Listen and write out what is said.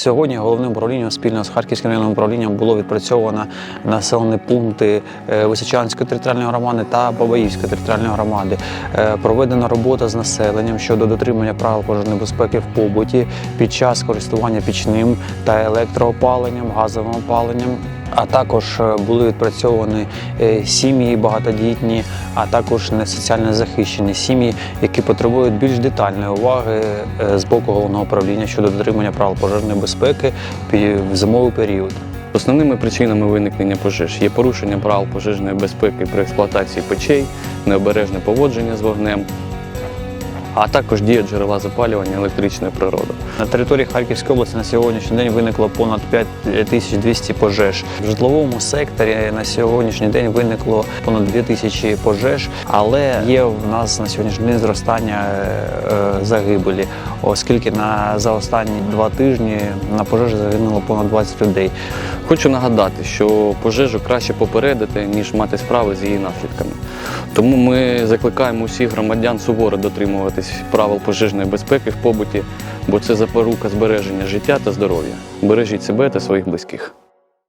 Сьогодні головним управлінням спільно з Харківським районним управлінням було відпрацьовано населені пункти е, Височанської територіальної громади та Бабаївської територіальної громади. Е, Проведена робота з населенням щодо дотримання правил пожежної безпеки в побуті під час користування пічним та електроопаленням, газовим опаленням. А також е, були відпрацьовані е, сім'ї багатодітні, а також не соціально захищені сім'ї, які потребують більш детальної уваги е, з боку головного управління щодо дотримання правил пожежної безпеки в зимовий період. Основними причинами виникнення пожеж є порушення правил пожежної безпеки при експлуатації печей, необережне поводження з вогнем, а також дія джерела запалювання електричної природи. На території Харківської області на сьогоднішній день виникло понад 5200 пожеж. В житловому секторі на сьогоднішній день виникло понад 2000 пожеж, але є в нас на сьогоднішній день зростання е, е, загибелі, оскільки на за останні два тижні на пожежі загинуло понад 20 людей. Хочу нагадати, що пожежу краще попередити, ніж мати справи з її наслідками. Тому ми закликаємо усіх громадян суворо дотримуватись правил пожежної безпеки в побуті, бо це запорука збереження життя та здоров'я. Бережіть себе та своїх близьких.